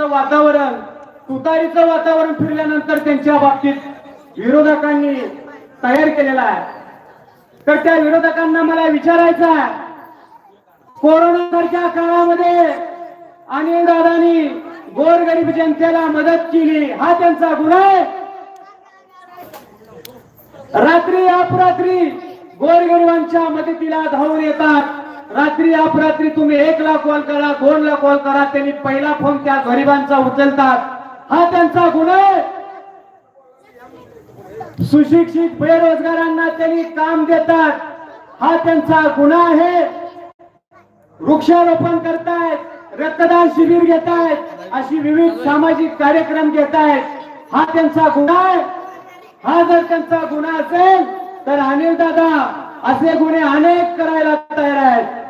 वातावरण तुतारीचं वातावरण फिरल्यानंतर त्यांच्या बाबतीत विरोधकांनी तयार केलेला आहे. तर त्या विरोधकांना मला विचारायचं आहे कोरोना सारख्या काळामध्ये अनिल दादानी गोरगरीब जनतेला मदत केली हा त्यांचा गुन्हा आहे. रात्री अपरात्री गोरगरिबांच्या मदतीला धावून येतात. रात्री अपरात्री तुम्ही एक ला कॉल करा दोन ला कॉल करा त्यांनी पहिला फोन त्या गरिबांचा उचलतात. हा त्यांचा गुन्हा आहे. सुशिक्षित बेरोजगारांना त्यांनी काम देतात. हा त्यांचा गुन्हा आहे. वृक्षारोपण करतायत रक्तदान शिबिर घेतायत अशी विविध सामाजिक कार्यक्रम घेतायत. हा त्यांचा गुन्हा आहे. हा जर त्यांचा गुन्हा असेल तर अनिल दादा असे गुन्हे अनेक करायला तयार आहेत.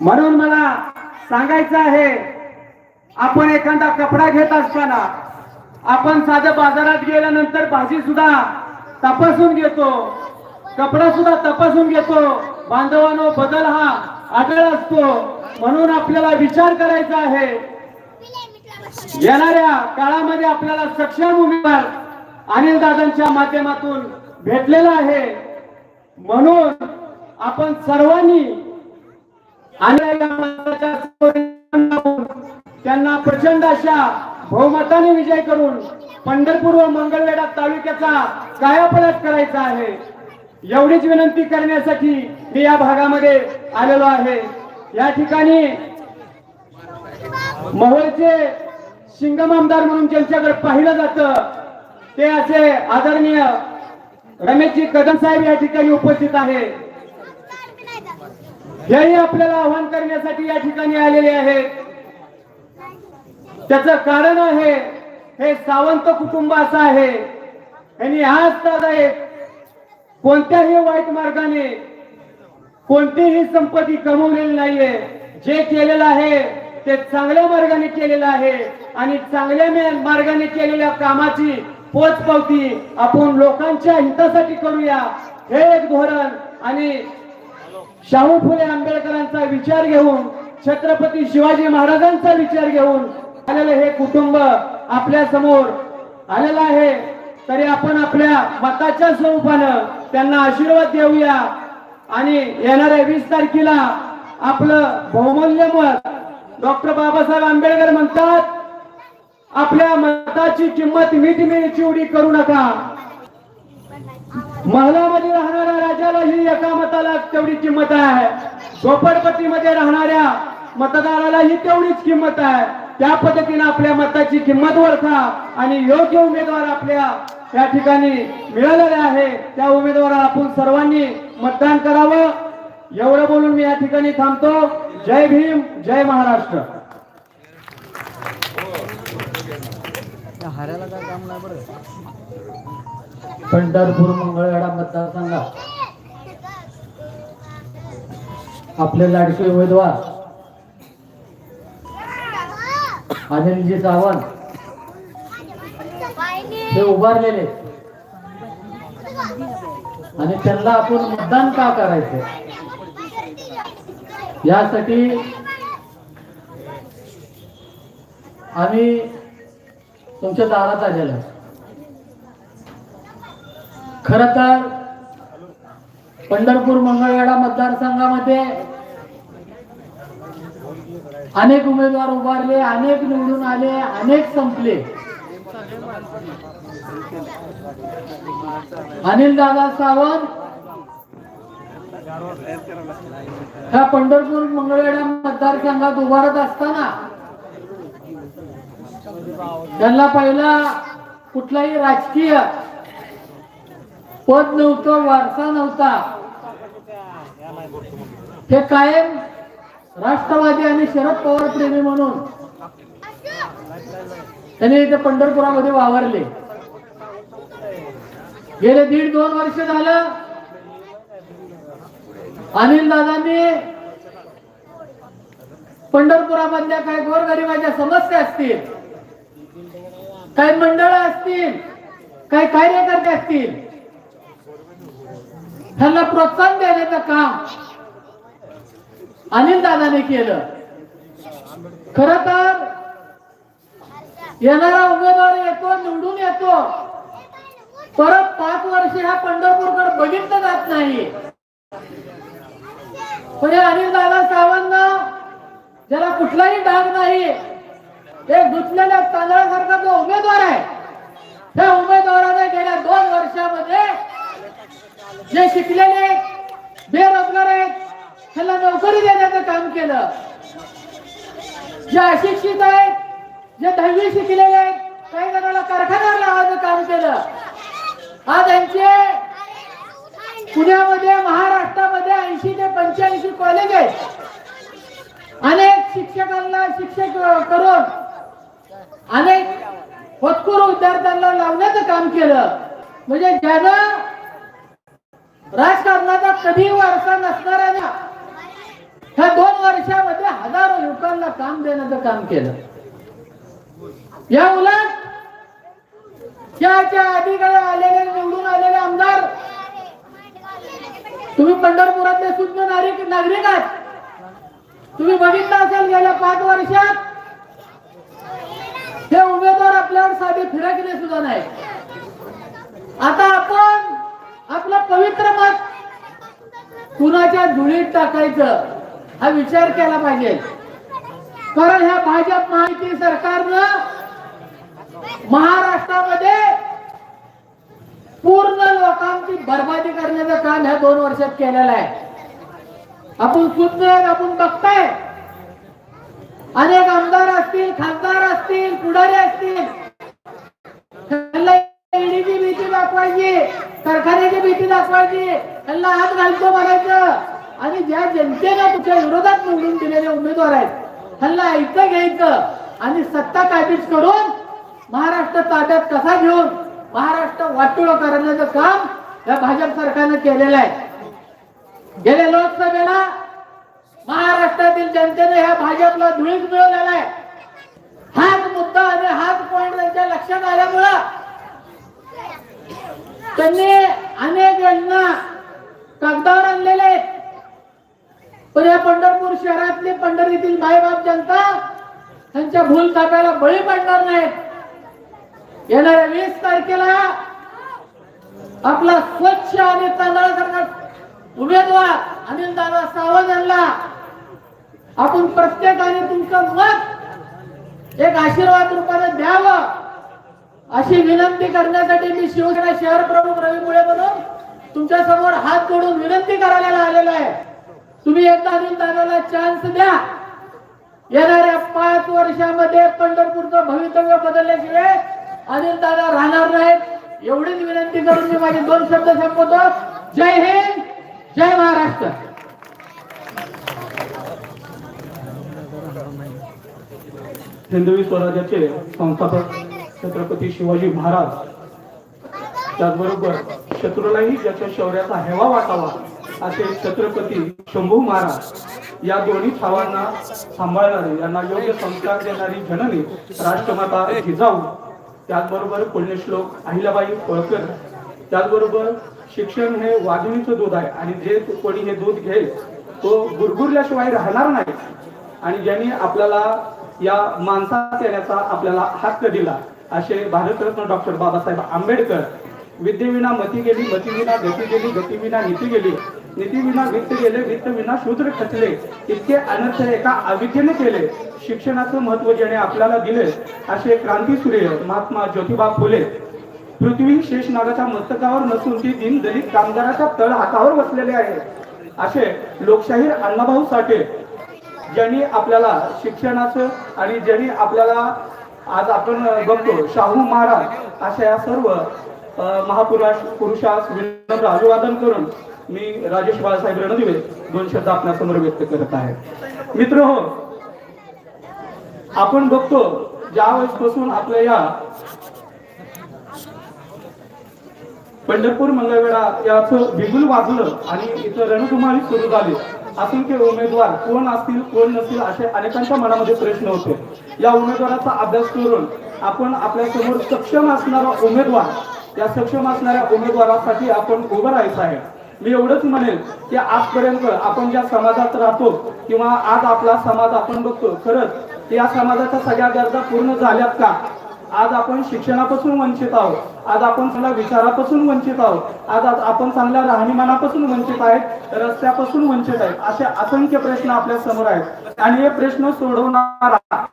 म्हणून मला सांगायचं आहे आपण एखादा कपडा घेत असताना आपण साध्या बाजारात गेल्यानंतर भाजी सुद्धा तपासून घेतो कपडा सुद्धा तपासून घेतो बांधवानो बदल हा आढळ असतो. म्हणून आपल्याला विचार करायचा आहे येणाऱ्या काळामध्ये आपल्याला सक्षम उमेदवार अनिल दादांच्या माध्यमातून भेटलेला आहे. म्हणून आपण सर्वांनी आणि त्यांना प्रचंड अशा बहुमताने विजय करून पंढरपूर व मंगळवेढा तालुक्याचा कायापलट करायचा आहे. एवढीच विनंती करण्यासाठी मी या भागामध्ये आलेलो आहे. या ठिकाणी मोहोळचे शिंगम आमदार म्हणून ज्यांच्याकडे पाहिलं जातं ते असे आदरणीय रमेशजी कदम साहेब या ठिकाणी उपस्थित आहे हेही आपल्याला आव्हान करण्यासाठी या ठिकाणी आलेले आहे त्याचं कारण आहे हे सावंत कुटुंब असं आहे. यांनी आज दादा कोणत्याही वाईट मार्गाने कोणतीही संपत्ती कमवलेली नाहीये. जे केलेलं आहे ते चांगल्या मार्गाने केलेलं आहे. आणि चांगल्या मार्गाने केलेल्या कामाची पोचपावती आपण लोकांच्या हितासाठी करूया. हे एक धोरण आणि शाहू फुले आंबेडकरांचा विचार घेऊन छत्रपती शिवाजी महाराजांचा विचार घेऊन आलेलं हे कुटुंब आपल्यासमोर आलेलं आहे. तरी आपण आपल्या मताच्या स्वरूपानं त्यांना आशीर्वाद देऊया. आणि येणाऱ्या वीस तारखेला आपलं बहुमूल्य मत डॉक्टर बाबासाहेब आंबेडकर म्हणतात आपल्या मताची किंमत मीठ मिळी चिवडी करू नका. महलामध्ये राहणाऱ्या राजालाही एका मताला तेवढी किंमत आहे. झोपडपट्टीमध्ये राहणाऱ्या मतदारालाही तेवढीच किंमत आहे. त्या पद्धतीने आपल्या मताची किंमत ओळखा आणि योग्य उमेदवार आपल्या या ठिकाणी मिळालेले आहे. त्या उमेदवाराला आपण सर्वांनी मतदान करावं. एवढं बोलून मी या ठिकाणी थांबतो. जय भीम जय महाराष्ट्र. हाऱ्याला काय काम नाही बरं. पंढरपूर मंगळवेढा मतदारसंघात आपले लाडके उमेदवार. अनिलजी सावंत. हे उभारलेले. आणि त्यांना आपण मतदान का करायचं? यासाठी आम्ही तुमच्या दारात आलेलो. खर तर पंढरपूर मंगळवेढा मतदारसंघामध्ये अनेक उमेदवार उभारले अनेक निवडून आले अनेक संपले. अनिल दादा सावंत ह्या पंढरपूर मंगळवेढा मतदारसंघात उभारत असताना त्यांना पहिला कुठलाही राजकीय पद नव्हतं वारसा नव्हता. हे कायम राष्ट्रवादी आणि शरद पवार प्रेमी म्हणून त्यांनी इथे पंढरपुरामध्ये वावरले. गेले दीड दोन वर्ष झालं. अनिल दादांनी पंढरपुरामधल्या काही गोरगरिबाच्या समस्या असतील काही मंडळ असतील काही कार्यकर्ते असतील त्यांना प्रोत्साहन देण्याचं काम अनिल दादाने केलं. खर तर येणारा उमेदवार येतो निवडून येतो. परत पाच वर्ष ह्या पंढरपूरकडे बघितलं जात नाही. म्हणजे अनिल दादा सावंत ज्याला कुठलाही डाग नाही एक धुतलेल्या तांदळासारखा जो उमेदवार आहे त्या उमेदवाराने गेल्या दोन वर्षामध्ये जे शिकलेले बेरोजगार आहेत त्यांना नोकरी देण्याचं काम केलं. जे अशिक्षित आहेत जे दहावी शिकलेले आहेत काही जणांना कारखान्यावर लावायचं काम केलं. आज त्यांचे पुण्यामध्ये महाराष्ट्रामध्ये ऐंशी ते पंच्याऐंशी कॉलेज आहेत. अनेक शिक्षकांना शिक्षक करून अनेक होतकुर विद्यार्थ्यांना लावण्याचं काम केलं. म्हणजे ज्यानं राजकारणाचा कधी वारसा नसणाऱ्या ह्या दोन वर्षामध्ये हजारो युवकांना काम देण्याचं काम केलं. या उलट याच्या अधिकारी आलेले निवडून आलेले आमदार? तुम्ही पंढरपुरातले सुज्ञ नागरिक नागरिक आहात. तुम्ही बघितलं असेल गेल्या पाच वर्षात हे उमेदवार आपल्यावर साधे फिरकले सुद्धा नाही. आता आपण आपला पवित्र मत कुणाच्या धुळीत टाकायचं हा विचार केला पाहिजे. कारण ह्या भाजप माहिती सरकारनं महाराष्ट्रामध्ये पूर्ण लोकांची बर्बादी करण्याचं काम ह्या दोन वर्षात केलेलं आहे. आपण सुंदर आपण बघताय. अनेक आमदार असतील खासदार असतील पुढारी असतील. दाखवायची. कारखान्याची भीती दाखवायची त्यांना हात घालतो म्हणायचं. आणि ज्या जनतेनं तुमच्या विरोधात निवडून दिलेले उमेदवार आहेत त्यांना ऐकतं घ्यायचं. आणि सत्ता काबीज करून महाराष्ट्र ताब्यात कसा घेऊन महाराष्ट्र वाटोळ करण्याचं काम या भाजप सरकारनं केलेलं आहे. गेल्या लोकसभेला महाराष्ट्रातील जनतेने ह्या भाजपला धुळीत मिळवलेला आहे. हाच मुद्दा आणि हाच पॉइंट त्यांच्या लक्षात आल्यामुळं त्यांनी अनेक योजना कागदावर आणलेल्या आहेत. पण या पंढरपूर शहरातली पंढरीतील मायबाप जनता त्यांच्या भूल थाप्याला बळी पडणार नाहीत. येणाऱ्या वीस तारखेला आपला स्वच्छ आणि तांदळासारखा उमेदवार अनिल दादा सावंत यांना आपण प्रत्येकाने तुमचं मत एक आशीर्वाद रूपाने द्यावं. अशी विनंती करण्यासाठी मी शिवसेना शहर प्रमुख रवी मुळे म्हणून तुमच्यासमोर हात जोडून विनंती करायला आलेलो आहे. तुम्ही एकदा अनिल दादाला चान्स द्या. येणाऱ्या पाच वर्षामध्ये पंढरपूरचं भवितव्य बदलल्याशिवाय अनिल दादा राहणार नाहीत. एवढीच विनंती करून मी माझे दोन शब्द संपवतो. जय हिंद जय महाराष्ट्र. हिंदवी स्वराज्याचे संस्थापक छत्रपती शिवाजी महाराज. त्याचबरोबर शत्रूलाही ज्याच्या शौर्याचा हेवा वाटावा असे छत्रपती शंभू महाराज या दोन्ही छावांना सांभाळणारी यांना योग्य संस्कार देणारी जननी राष्ट्रमाता जिजाऊ त्याचबरोबर पुण्यश्लोक अहिल्याबाई होळकर त्याचबरोबर शिक्षण हे वाघिणीचं दूध आहे आणि जे कोणी हे दूध घेईल तो गुरगुरल्याशिवाय राहणार नाही. आणि ज्यांनी आपल्याला या माणसात येण्याचा आपल्याला हक्क दिला असे भारतरत्न डॉक्टर बाबासाहेब आंबेडकर विद्येविना मती गेली मतीविना गती गेली गतीविना नीती गेली. नीतीविना वित्त गेले वित्त विना शूद्र खचले. इतके अनर्थ एका अविद्येने केले. शिक्षणाचं महत्त्व ज्याने आपल्याला दिले असे क्रांती सूर्य महात्मा ज्योतिबा फुले पृथ्वी शेष नागाच्या मस्तकावर नसून ती दिन दलित कामगाराच्या तळ हातावर बसलेले आहे. असे लोकशाहीर अण्णाभाऊ साठे ज्यांनी आपल्याला शिक्षणाचं आणि ज्यांनी आपल्याला आज आपण बघतो शाहू महाराज अशा या सर्व महापुरुष पुरुषास विनम्र अभिवादन करून मी राजेश बाळासाहेब रणदिवे दोन शब्द आपल्यासमोर व्यक्त करत आहे. मित्र हो आपण बघतो ज्यावेळेस पासून आपल्या या पंढरपूर मंगळवेळा याचं बिगुल वाजलं आणि इथं रणकुमारी सुरू झाली. असंख्य उमेदवार कोण असतील कोण नसतील असे अनेकांच्या मनामध्ये प्रश्न होते. या उमेदवाराचा अभ्यास करून आपण आपल्यासमोर सक्षम असणारा उमेदवार या सक्षम असणाऱ्या उमेदवारासाठी आपण उभं राहायचं आहे. मी एवढंच म्हणेल की आजपर्यंत आपण ज्या समाजात राहतो किंवा आज आपला समाज आपण बघतो खरंच या समाजाच्या सगळ्या गरजा पूर्ण झाल्यात का? आज आपण शिक्षणापासून वंचित आहोत. आज आपण चांगल्या विचारापासून वंचित आहोत. आज आज आपण चांगल्या राहणीमानापासून वंचित आहेत रस्त्यापासून वंचित आहेत असे असंख्य प्रश्न आपल्यासमोर आहेत. आणि हे प्रश्न सोडवणारा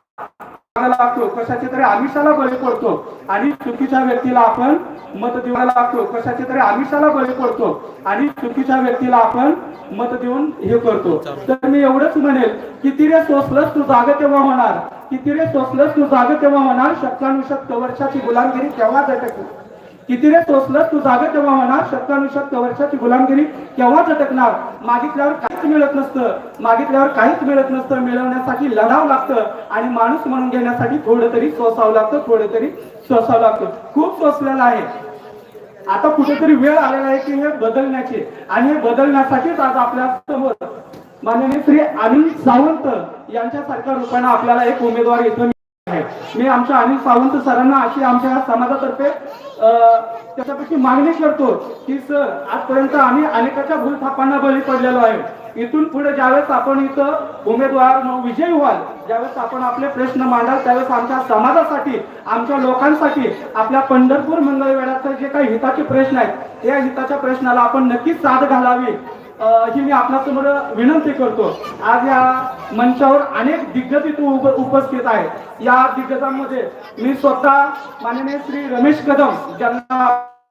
लागतो. कशाचे तरी आमिषाला बळी पडतो. आणि चुकीच्या व्यक्तीला आपण मत देवायला लागतो. कशाचे तरी आमिषाला बळी पडतो. आणि चुकीच्या व्यक्तीला आपण मत देऊन हे करतो. तर मी एवढंच म्हणेल किती रे सोसलंस तू जाग तेव्हा होणार. किती रे सोसलंस तू जाग तेव्हा होणार. शतकानुशत वर्षाची गुलामगिरी तेव्हा झटकली किती रे सोसलं तू जागा तेव्हा म्हणा शतकानुशत वर्षाची गुलामगिरी केव्हा झटकणार? मागितल्यावर काहीच मिळत नसतं. मागितल्यावर काहीच मिळत नसतं. मिळवण्यासाठी लढावं लागतं. आणि माणूस म्हणून घेण्यासाठी थोडं तरी सोसावं लागतं थोडं तरी सोसावं लागतं. खूप सोसलेलं आहे. आता कुठेतरी वेळ आलेला आहे की हे बदलण्याची. आणि हे बदलण्यासाठीच आज आपल्यासमोर माननीय श्री अनिल सावंत यांच्यासारख्या लोकांना आपल्याला एक उमेदवार इथं आहे. मी आमच्या अनिल सावंत सरांना अशी आमच्या समाजातर्फे त्याच्यापैकी मागणी करतो की सर आजपर्यंत आम्ही अनेकाच्या भूलथापांना बळी पडलेलो आहे. इथून पुढे ज्यावेळेस आपण इथं उमेदवार विजयी व्हाल ज्यावेळेस आपण आपले प्रश्न मांडाल त्यावेळेस आमच्या समाजासाठी आमच्या लोकांसाठी आपल्या पंढरपूर मंगळवेळाचे जे काही हिताचे प्रश्न आहेत त्या हिताच्या प्रश्नाला आपण नक्कीच साथ घालावी. ही मी आपल्यासमोर विनंती करतो. आज या मंचावर अनेक दिग्गज इथं उपस्थित आहेत. या दिग्गजांमध्ये मी स्वतः माननीय श्री रमेश कदम ज्यांना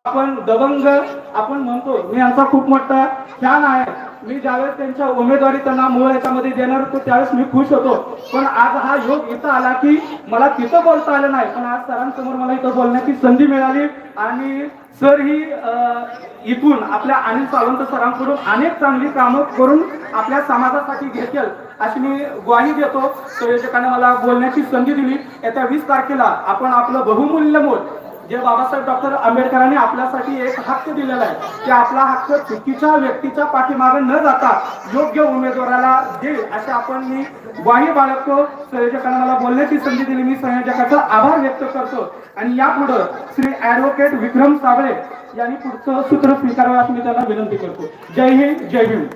आपण दबंग आपण म्हणतो मी यांचा खूप मोठा फॅन आहे. मी ज्यावेळेस त्यांच्या उमेदवारी त्यांना मूळ याच्यामध्ये देणार होतो त्यावेळेस मी खुश होतो. पण आज हा योग इथं आला की मला तिथं बोलता आलं नाही. पण आज सरांसमोर मला इथं बोलण्याची संधी मिळाली आणि सर ही अं, इथून आपल्या अनिल सावंत सरांकडून अनेक चांगली कामं करून आपल्या समाजासाठी घेतील. अशी मी ग्वाही देतो. संयोजकाने मला बोलण्याची संधी दिली. येत्या वीस तारखेला आपण आपलं बहुमूल्य मोल जे बाबासाहेब डॉक्टर आंबेडकरांनी आपल्यासाठी एक हक्क दिलेला आहे की आपला हक्क चुकीच्या व्यक्तीच्या पाठीमागे न जाता योग्य उमेदवाराला देईल असे आपण मी ग्वाही बाळगतो. संयोजकांना मला बोलण्याची संधी दिली मी. संयोजकाचा आभार व्यक्त करतो. आणि यापुढं श्री ऍडव्होकेट विक्रम साबळे यांनी पुढचं सूत्र स्वीकारावं अशी मी त्यांना विनंती करतो. जय हिंद जय भीम.